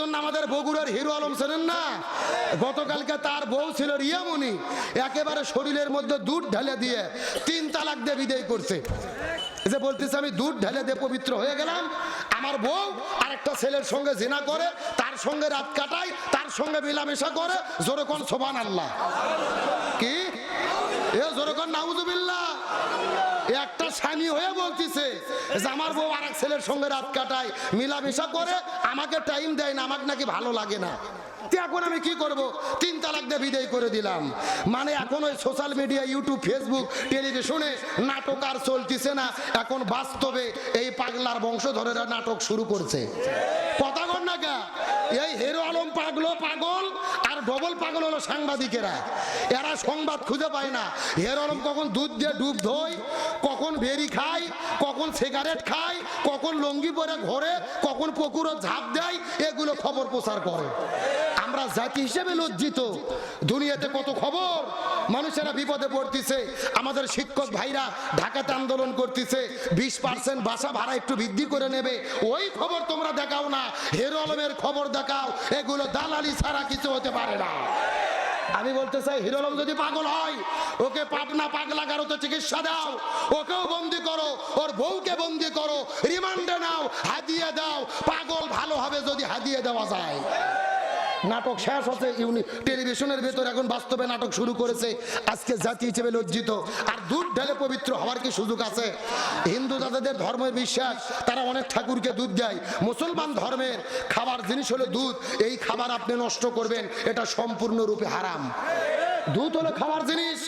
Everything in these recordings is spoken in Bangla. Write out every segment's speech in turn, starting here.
জন্য আমাদের বগুড়ার হিরো আলম ছিলেন না? গতকালকে তার বউ ছিল রিয়ামণি, একেবারে শরীরের মধ্যে দুধ ঢেলে দিয়ে তিন তালাক দিয়ে বিদায় করছে। যে বলতেছে আমি, দুধ ঢেলে দিয়ে পবিত্র হয়ে গেলাম। আমার বউ আর একটা ছেলের সঙ্গে জিনা করে, তার সঙ্গে রাত কাটায়, তার সঙ্গে মিলামেশা করে। জোরকন সোবান আল্লাহ কি? এ জোরকন নাউজুবিল্লাহ। একটা স্বামী হয়ে বলতিছে যে আমার বউ আর এক ছেলের সঙ্গে রাত কাটায়, মিলামেশা করে, আমাকে টাইম দেয় না, আমাকে নাকি ভালো লাগে না। এখন আমি কি করব? তিন তালাক দিয়ে বিদায় করে দিলাম। মানে এখন ওই সোশ্যাল মিডিয়া ইউটিউব ফেসবুক টেলিভিশনে নাটক আর চলতিছে না। এখন বাস্তবে এই পাগলার বংশধরেরা নাটক শুরু করছে। কথা কর না এই হেরো আলম পাগলো, পাগল ডবল পাগল হলো সাংবাদিকেরা। এরা সংবাদ খুঁজে পায় না। আলম কখন দুধ দিয়ে ডুব ধোয় কখন বেরি খায় কখন সিগারেট খায় কখন লঙ্গি পরে ঘরে, কখন পুকুরও ঝাঁপ দেয়, এগুলো খবর প্রচার করে। আমরা জাতি হিসেবে লজ্জিত। দুনিয়াতে কত খবর? মানুষেরা বিপদে পড়তেছে। আমাদের শিক্ষক ভাইরা ঢাকাতে আন্দোলন করতেছে। বিশ পার্সেন্ট বাসা ভাড়া একটু বৃদ্ধি করে নেবে। ওই খবর তোমরা দেখাও না। হেরো আলমের খবর দেখাও। এগুলো দালালি ছাড়া কিছু হতে পারে না। আমি বলতে চাই, হিরো আলম যদি পাগল হয়, ওকে পাবনা পাগলা গারোতে চিকিৎসা দাও। ওকেও বন্দি করো। ওর বউকে বন্দি করো। রিমান্ডে নাও, হাদিয়ে দাও। পাগল ভালো হবে যদি হাদিয়ে দেওয়া যায়। নাটক শেষ হচ্ছে ইউনি টেলিভিশনের ভেতর এখন বাস্তবে নাটক শুরু করেছে। আজকে জাতি হিসেবে লজ্জিত। আর দুধ ঢেলে পবিত্র হওয়ার কি সুযোগ আছে? হিন্দু দাদাদের ধর্মের বিশ্বাস, তারা অনেক ঠাকুরকে দুধ দেয়। মুসলমান ধর্মের খাবার জিনিস হলো দুধ। এই খাবার আপনি নষ্ট করবেন, এটা সম্পূর্ণরূপে হারাম। দুধ হলো খাবার জিনিস।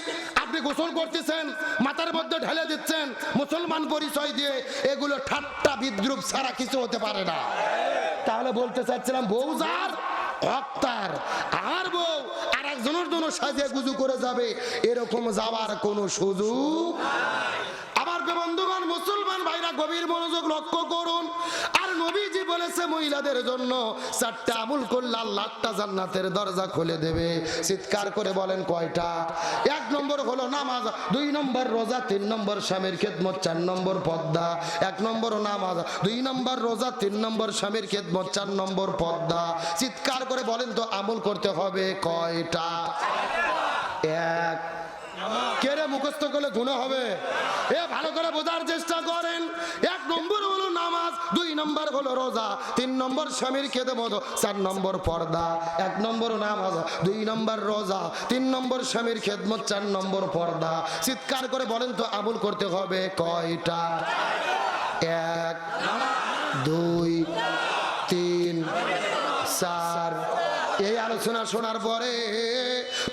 আপনি গোসল করতেছেন, মাথার মধ্যে ঢেলে দিচ্ছেন, মুসলমান পরিচয় দিয়ে এগুলো ঠাট্টা বিদ্রুপ ছাড়া কিছু হতে পারে না। তাহলে বলতে চাচ্ছিলাম, বউ যার হক্তার আর বউ আর একজনের জন্য সাজে গুজু করে যাবে এরকম যাওয়ার কোনো সুযোগ বন্ধুগণ, মুসলমান ভাইরা গভীর মনোযোগ লক্ষ্য করুন। আর নবীজি বলেছে, মহিলাদের জন্য চারটা আমুল করলে আল্লাহটা জান্নাতের দরজা খুলে দেবে। চিৎকার করে বলেন, কয়টা? এক নম্বর হলো নামাজ, দুই নম্বর রোজা, তিন নম্বর স্বামীর খেদমত, চার নম্বর পদ্মা। এক নম্বর নামাজ, দুই নম্বর রোজা, তিন নম্বর স্বামীর খেদমত, চার নম্বর পদ্মা। চিৎকার করে বলেন তো, আমল করতে হবে কয়টা? এক কেড়ে মুখস্থ করলে গুণ হবে। এ ভালো করে বোঝার চেষ্টা করেন। এক নম্বর হলো নামাজ, দুই নম্বর হলো রোজা, তিন নম্বর স্বামীর খেতে মতো চার নম্বর পর্দা, এক নম্বর নামাজ, দুই নম্বর রোজা, তিন নম্বর স্বামীর খেদমত, চার নম্বর পর্দা। চিৎকার করে বলেন তো, আমল করতে হবে কয়টা? এক, দুই, তিন, চার। এই আলোচনা শোনার পরে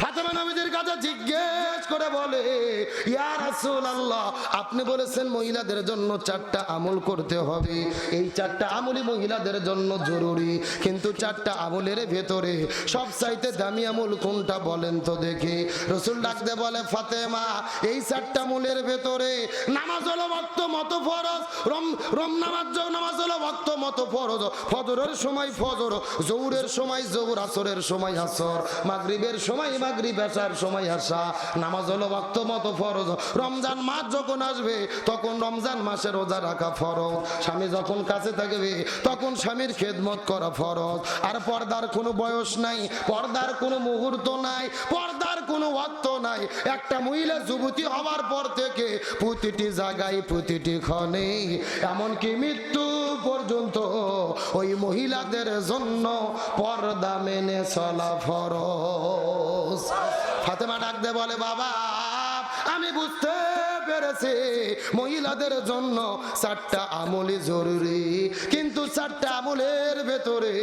ফাতেমা কাছে জিজ্ঞেস করে বলে, ইয়া আপনি বলেছেন মহিলাদের জন্য চারটা আমল করতে হবে। এই চারটা আমলই মহিলাদের জন্য জরুরি। কিন্তু চারটা আমলের ভেতরে সব চাইতে দামি আমল কোনটা বলেন তো দেখি। ডাকতে বলে, ফাতেমা, এই চারটা আমলের ভেতরে নামাজ হলো ভক্ত, মতো ফরজ। রম রম নামাজ নামাজ হলো ভক্ত, মতো ফরজ। ফজরের সময় ফজর জৌরের সময় জৌর আসরের সময় আসর। মাগরিবের সময় মাগরিব আসার সময় আসা, নামাজ হলো ভক্ত মতো ফরজ। রমজান মাস যখন আসবে, তখন রমজান মাসে রোজা রাখা ফরজ। স্বামী যখন কাছে থাকবে, তখন স্বামীর খেদমত করা ফরজ। আর পর্দার কোনো বয়স নাই, পর্দার কোনো মুহূর্ত নাই, পর্দার কোনো ওয়াক্ত নাই। একটা মহিলা যুবতী হওয়ার পর থেকে প্রতিটি জায়গায়, প্রতিটি ক্ষণে এমনকি মৃত্যু পর্যন্ত ওই মহিলাদের জন্য পর্দা মেনে চলা ফরজ। ফাতেমা ডাক দে বলে, বাবা, আমি বুঝতে পেরেছি মহিলাদের জন্য চারটা আমলি জরুরি, কিন্তু চারটা আমলের ভেতরে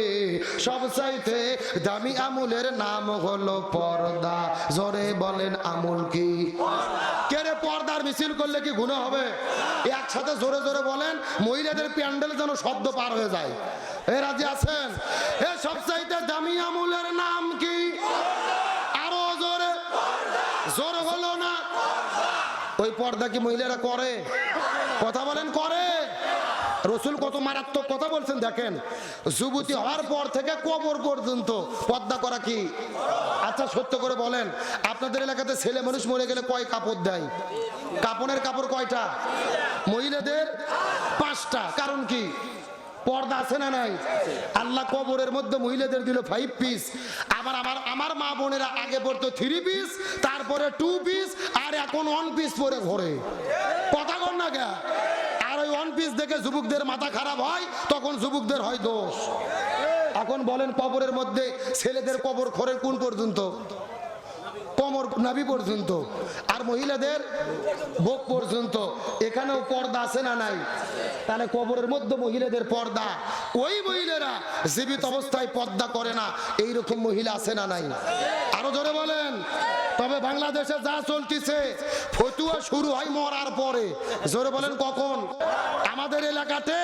সব চাইতে দামি আমলের নাম হলো পর্দা। জোরে বলেন আমল কি? কেরে পর্দার মিছিল করলে কি গুণ হবে? একসাথে জোরে জোরে বলেন, মহিলাদের প্যান্ডেল যেন শব্দ পার হয়ে যায়। এ রাজি আছেন? এ সব চাইতে দামি আমলের নাম কি আরও জোরে জোর হলো না ওই পর্দা কি মহিলারা করে? কথা বলেন, করে। রসুল কত মারাত্মক কথা বলছেন, দেখেন। যুবতী হওয়ার পর থেকে কবর পর্যন্ত পর্দা করা কি? আচ্ছা সত্য করে বলেন, আপনাদের এলাকাতে ছেলে মানুষ মরে গেলে কয় কাপড় দেয়? কাপড়ের কাপড় কয়টা? মহিলাদের পাঁচটা। কারণ কি? পর্দা আছে না নাই? আল্লাহ কবরের মধ্যে মহিলাদের দিল ফাইভ পিস আবার আমার আমার মা বোনেরা আগে পড়তো থ্রি পিস তারপরে টু পিস আর এখন ওয়ান পিস পরে ঘোরে। কথা কর না কে? আর ওই ওয়ান পিস দেখে যুবকদের মাথা খারাপ হয়, তখন যুবকদের হয় দোষ। এখন বলেন কবরের মধ্যে ছেলেদের কবর খোরের কোন পর্যন্ত? কোমর নাভি পর্যন্ত। আর মহিলাদের বুক পর্যন্ত। এখানেও পর্দা আছে না নাই? তাহলে কবরের মধ্যে মহিলাদের পর্দা। ওই মহিলারা জীবিত অবস্থায় পর্দা করে না। এইরকম মহিলা আছে না নাই? আরও জোরে বলেন। তবে বাংলাদেশে যা চলতেছে, ফতুয়া শুরু হয় মরার পরে। জোরে বলেন, কখন? আমাদের এলাকাতে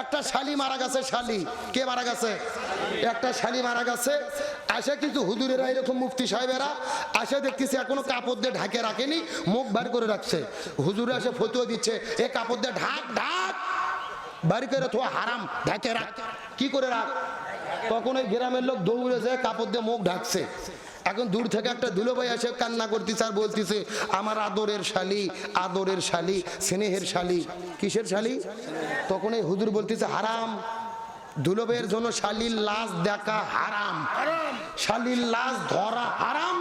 একটা শালি মারা গেছে, শালি। কে মারা গেছে? একটা শালি মারা গেছে। আসে কিন্তু হুদুরেরা এরকম মুফতি সাহেবেরা, আসে দেখতেছি এখনও কাপড় দিয়ে ঢাকে রাখেনি, মুখ বার করে রাখছে। হুজুরে এসে ফতুয়া দিচ্ছে, এ কাপড় দিয়ে ঢাক ঢাক। বাড়ি করে তো হারাম, ঢাকে রাখ। কি করে রাখ? তখন ওই গ্রামের লোক দৌড়ে যায় কাপড় দিয়ে মুখ ঢাকছে। এখন দূর থেকে একটা দুলো ভাই এসে কান্না করতেছে আর বলতেছে, আমার আদরের শালি আদরের শালি, স্নেহের শালি। কিসের শালি? তখন এই হুজুর বলতেছে, হারাম। দুলবের জন্য শালির লাশ দেখা হারাম। শালির লাশ ধরা হারাম।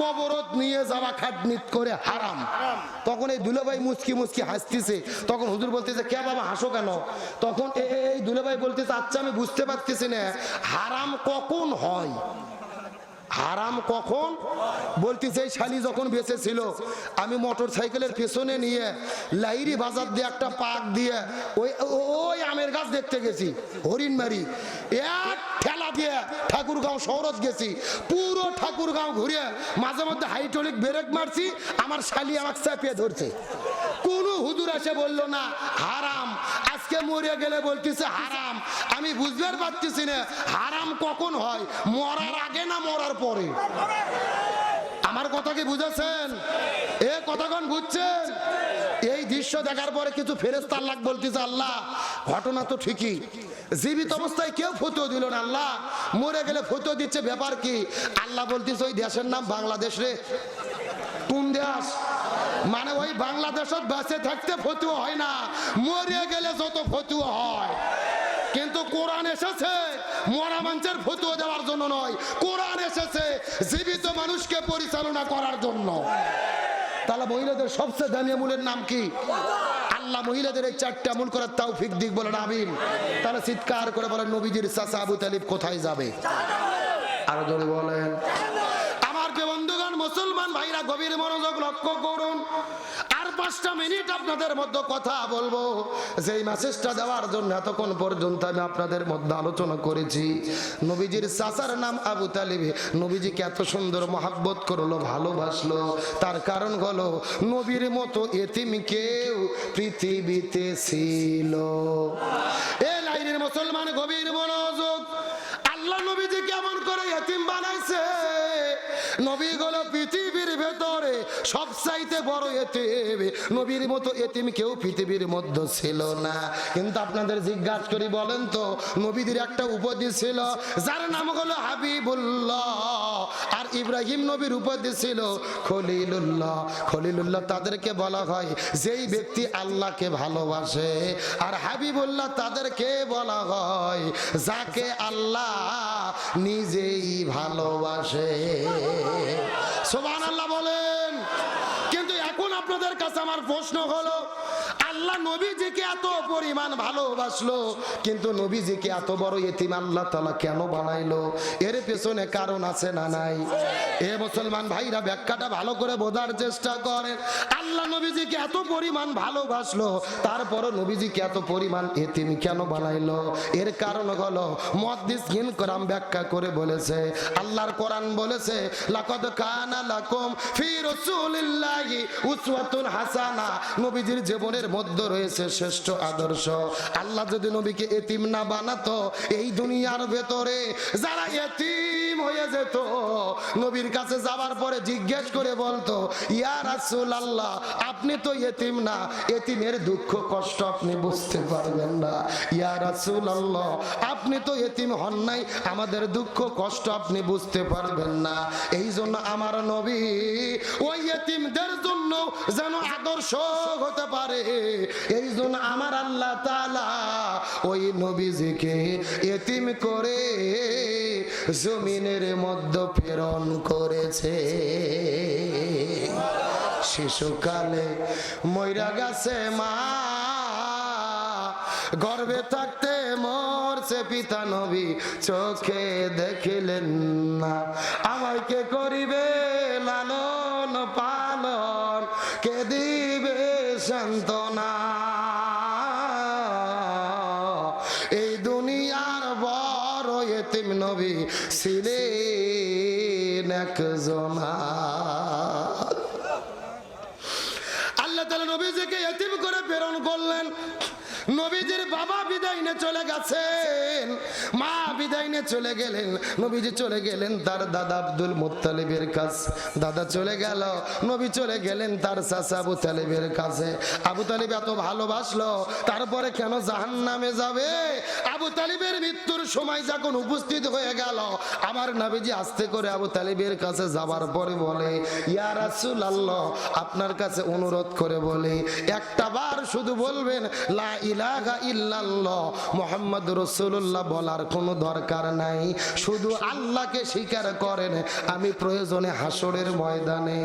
কবরত নিয়ে যাওয়া খাটনিত করে হারাম। তখন এই দুলাভাই মুচকি মুচকি হাসতেছে। তখন হুজুর বলতেছে, কে বাবা, হাসো কেন? তখন এই দুলাভাই বলতেছে আচ্ছা আমি বুঝতে পারতেছি না। হারাম কখন হয়? হারাম কখন? বলতেছে, এই শালি যখন বেঁচে ছিল আমি মোটর সাইকেলের পেছনে নিয়ে লাইরি বাজার দিয়ে একটা পাক দিয়ে ওই ওই আমের গাছ দেখতে গেছি, হরিণমারি। এক ঠেলা দিয়ে ঠাকুরগাঁও শহরত গেছি, পুরো ঠাকুরগাঁও ঘুরে মাঝে মধ্যে হাইড্রোলিক ব্রেক মারছি, আমার শালি আমাকে চাপিয়ে ধরছে। কোন হুজুর এসে বলল না, হারাম, আজকে মরে গেলে বলতেছে হারাম। আমি বুঝতে পারতেছি না, হারাম কখন হয়, মরার আগে না মরার পরে? আমার কথা কি বুঝেছেন? এ কতক্ষণ বুঝছেন? এই দৃশ্য দেখার পরে কিছু ফেরেস্তার লাগ বলতেছে, আল্লাহ, ঘটনা তো ঠিকই। জীবিত অবস্থায় কেউ ফটো দিল না, আল্লাহ। মরে গেলে ফটো দিচ্ছে ব্যাপার কি? আল্লাহ বলতেছে, ওই দেশের নাম বাংলাদেশ রে। কোন দেশ? মানে ওই বাংলাদেশত বেঁচে থাকতে ফতুয়া হয় না, মরে গেলে যত ফতুয়া হয়। কিন্তু কোরআন এসেছে, মরা মানুষের ফতুয়া দেওয়ার জন্য নয়, কোরআন এসেছে জীবিত মানুষকে পরিচালনা করার জন্য। তাহলে মহিলাদের সবচেয়ে দামি আমুলের নাম কি? আল্লাহ মহিলাদের এই চারটে আমুল করার ফিক দিক বলেন, আমিন। তাহলে চিৎকার করে বলেন, নবীজির চাচা আবু তালিব কোথায় যাবে? আরও জোরে বলেন। ভাইরা গভীর মনোযোগ লক্ষ্য করুন। আর পাঁচটা মিনিট আপনাদের মধ্যে কথা বলব। যেই মেসেজটা দেওয়ার জন্য এতক্ষণ পর্যন্ত আমি আপনাদের মধ্যে আলোচনা করেছি। নবীজির চাচার নাম আবু তালিব। নবীজিকে এত সুন্দর মহাব্বত করল, ভালোবাসলো। তার কারণ হলো, নবীর মতো এতিম কেউ পৃথিবীতে ছিল। এ লাইনের মুসলমান গভীর মনোযোগ। আল্লাহ নবীজি কেমন করে এতিম বানাইছে। নবী গুলো পৃথিবীর ভেতরে সব চাইতে বড় এতিম। নবীর মতো এতিম কেউ পৃথিবীর মধ্যে ছিল না। কিন্তু আপনাদের জিজ্ঞাসা করি বলেন তো, নবীদের একটা উপাধি ছিল, যার নাম হলো হাবিবুল্লাহ। আর ইব্রাহিম নবীর উপাধি ছিল খলিলুল্লাহ। খলিলুল্লাহ তাদেরকে বলা হয় যেই ব্যক্তি আল্লাহকে ভালোবাসে। আর হাবিবুল্লাহ তাদেরকে বলা হয় যাকে আল্লাহ নিজেই ভালোবাসে। সোমান আল্লাহ বলেন। কিন্তু এখন আপনাদের কাছে আমার প্রশ্ন হলো আল্লাহ নবীজিকে এত পরিমাণ ভালোবাসলো, কিন্তু নবীজিকে এত বড় এতিম আল্লাহ তালা কেন বানাইলো? এর পেছনে কারণ আছে না নাই? এ মুসলমান ভাইরা, ব্যাখ্যাটা ভালো করে বোঝার চেষ্টা করেন। আল্লাহ নবীজিকে এত পরিমাণ ভালোবাসলো, তারপরও নবীজিকে এত পরিমাণ এতিম কেন বানাইলো? এর কারণ হলো মদ্দিস হিন করাম ব্যাখ্যা করে বলেছে, আল্লাহর কোরআন বলেছে, লাকাদ কানা লাকুম ফি রাসূলিল্লাহি উসওয়াতুন হাসানা। নবীজির জীবনের মধ্যে রয়েছে শ্রেষ্ঠ আদর্শ। আল্লাহ যদি নবীকে এতিম না বানাতো এই দুনিয়ার ভেতরে যারা এতিম এতিম হয়ে যেত। নবীর কাছে যাবার পরে জিজ্ঞেস করে বলতো, ইয়া রাসূল আল্লাহ আপনি তো এতিম না। এতিমের দুঃখ, কষ্ট আপনি বুঝতে পারবেন না। ইয়া রাসূল আল্লাহ আপনি তো এতিম হন নাই। আমাদের দুঃখ, কষ্ট আপনি বুঝতে পারবেন না। এই জন্য আমার নবী ওই এতিমদের জন্য যেন আদর্শ হতে পারে। এই জন্য আমার আল্লাহ তাআলা ওই নবীজিকে এতিম করে জমিনের মধ্যে প্রেরণ করেছে। শিশুকালে ময়রা গেছে মা। গর্বে থাকতে মরছে পিতা নবী, চোখে দেখিলেন না। আমায় কে করিবে লালন পালন? কে দিবে সান্ত্বনা? এই বড় এতিম নবী ছিলেন একজনা বিদায় চলে গেছেন। মা বিদায় চলে গেলেন, নবীজি চলে গেলেন তার দাদা আব্দুল মুত্তালিবের কাছে। দাদা চলে গেল, নবী চলে গেলেন তার চাচা আবু তালিবের কাছে। আবু তালিব এত ভালোবাসলো, তারপরে কেন জাহান নামে যাবে? আবু তালিবের মৃত্যুর সময় যখন উপস্থিত হয়ে গেল, আমার নবীজি আস্তে করে আবু তালিবের কাছে যাবার পরে বলে, ইয়া রাসূল আল্লাহ আপনার কাছে অনুরোধ করে বলে, একটা বার শুধু বলবেন, লা ইলাহা ইল্লাল্লাহ। মোহাম্মদ রসুল্লাহ বলার কোনো দরকার নাই। শুধু আল্লাহকে স্বীকার করেন, আমি প্রয়োজনে হাসরের ময়দানে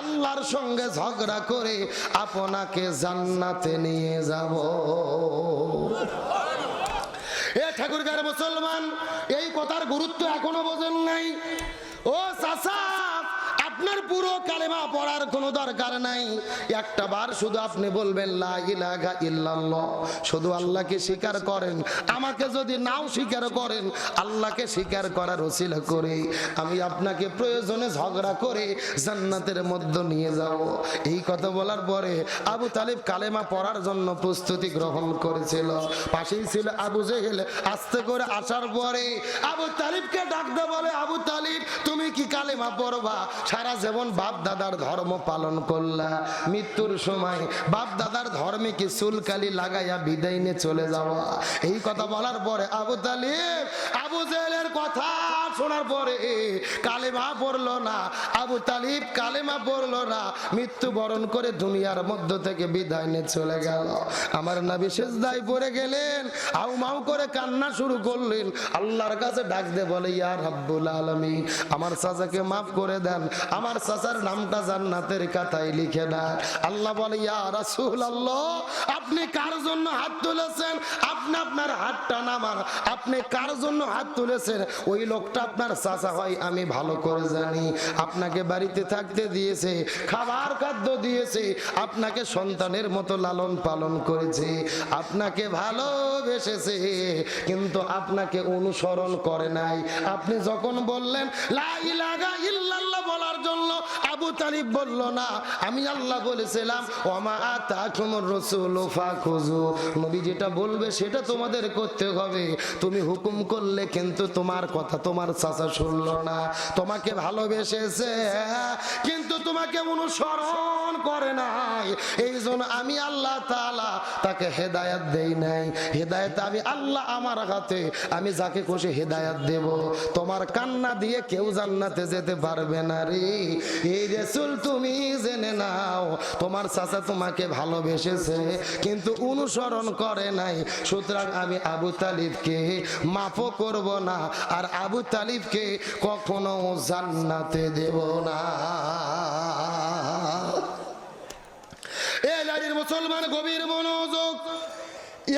আল্লাহর সঙ্গে ঝগড়া করে আপনাকে জান্নাতে নিয়ে যাব। এ ঠাকুরগার মুসলমান, এই কথার গুরুত্ব এখনও বোঝেন নাই। ও চাচা! আপনার পুরো কালেমা পড়ার কোনো দরকার নাই। একটা বার শুধু আপনি বলবেন শুধু আল্লাহকে স্বীকার করেন। আমাকে যদি নাও স্বীকার করেন, আল্লাহকে স্বীকার করার ওসিলা করে আমি আপনাকে প্রয়োজনে ঝগড়া করে জান্নাতের মধ্যে নিয়ে যাব। এই কথা বলার পরে আবু তালিব কালেমা পড়ার জন্য প্রস্তুতি গ্রহণ করেছিল। পাশেই ছিল আবু জেহেল। আস্তে করে আসার পরে আবু তালিবকে ডাকতে বলে, আবু তালিব, তুমি কি কালেমা পড়বা? সারা যেমন বাপ দাদার ধর্ম পালন করলা, মৃত্যুর সময় বাপ দাদার ধর্মে কি চুলকালি লাগাইয়া বিদায় নিয়ে চলে যাওয়া? এই কথা বলার পরে আবু তালিব, আবু জেহেলের কথা শোনার পরে কালেমা পড়ল না, আবু তালিব কালেমা পড়ল না মৃত্যু বরণ করে দুনিয়ার মধ্য থেকে বিদায় নিয়ে চলে গেল। আমার নবী সেজদায় পড়ে গেলেন আউ মাউ করে কান্না শুরু করলেন। আল্লাহর কাছে ডাক দে বলে, ইয়া রাব্বুল আলামিন, আমার চাচাকে মাফ করে দেন আমার চাচার নামটা জান্নাতের কাতায় লিখে দেন আল্লাহ বলে আপনি কার জন্য হাত তুলেছেন? আপনি আপনার হাতটা নামান। আপনি কার জন্য হাত তুলেছেন? ওই লোকটা আপনার চাচা হয়, আমি ভালো করে জানি। আপনাকে বাড়িতে থাকতে দিয়েছে, খাবার খাদ্য দিয়েছে, আপনাকে সন্তানের মতো লালন পালন করেছে, আপনাকে ভালোবেসেছে, কিন্তু আপনাকে অনুসরণ করে নাই। আপনি যখন বললেন, লা ইলাহা ইল্লাল্লাহ বলার জন্য আবু তালিব বলল, না, আমি আল্লাহ বলেছিলাম, ওমা আতাকুমুর রাসূল, ফাখুযু। নবী যেটা বলবে সেটা তোমাদের করতে হবে। তুমি হুকুম করলে কিন্তু তোমার কথা তোমার চাচা শুনলো না। তোমাকে ভালোবেসেছে, কিন্তু তোমাকে অনুসরণ করে নাই। এই জন্য আমি আল্লাহ তাআলা তাকে হেদায়াত দেই নাই। হেদায়েত আমি আল্লাহ আমার হাতে, আমি যাকে খুশি হেদায়াত দেব। তোমার কান্না দিয়ে কেউ জান্নাতে যেতে পারবে না রে। এই রাসূল তুমি জেনে নাও, তোমার চাচা তোমাকে ভালোবেসেছে, কিন্তু অনুসরণ করে নাই। সুতরাং আমি আবু তালিবকে মাফও করব না, আর আবু তালিবকে কখনো জান্নাতে দেব না। এ মুসলমান গভীর মনোযোগ।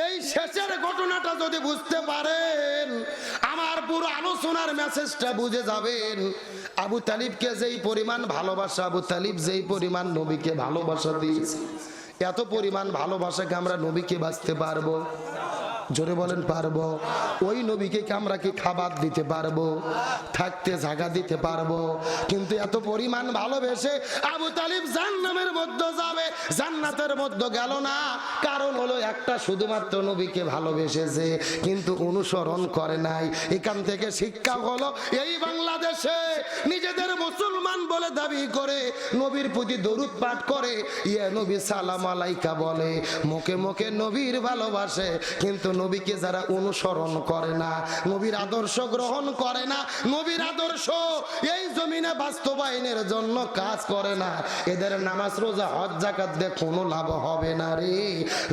এই শেষের ঘটনাটা যদি বুঝতে পারেন পুরো আলোচনার মেসেজটা বুঝে যাবেন। আবু তালিবকে যেই পরিমাণ ভালোবাসা, আবু তালিব যেই পরিমাণ নবীকে ভালোবাসা দিয়েছে, এত পরিমাণ ভালোবাসাকে আমরা নবীকে বাঁচতে পারব? জোরে বলেন, পারব। ওই নবীকে কি আমরা কি খাবার দিতে পারব? থাকতে জায়গা দিতে পারব? কিন্তু এত পরিমাণ ভালোবেসে আবু তালিব জান্নামের মধ্যে যাবে, জান্নাতের মধ্যে গেল না। কারণ হলো একটা শুধুমাত্র নবীকে ভালোবেসেছে, কিন্তু অনুসরণ করে নাই। এখান থেকে শিক্ষা হলো, এই বাংলাদেশে নিজেদের মুসলমান বলে দাবি করে, নবীর প্রতি দরুদ পাঠ করে ইয়ে নবী সালাম আলাইকা বলে। মুখে মুখে নবীর ভালোবাসে, কিন্তু নবীকে যারা অনুসরণ করে না, নবীর আদর্শ গ্রহণ করে না, নবীর আদর্শ এই জমিনে বাস্তবায়নের জন্য কাজ করে না। এদের নামাজ, রোজা, হজ জাকাত দিয়ে কোনো লাভ হবে না রে।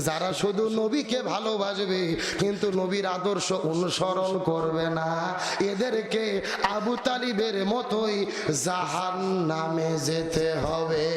যারা শুধু নবীকে ভালোবাসবে, কিন্তু নবীর আদর্শ অনুসরণ করবে না। এদেরকে আবু তালিবের মতোই জাহান নামে যেতে হবে।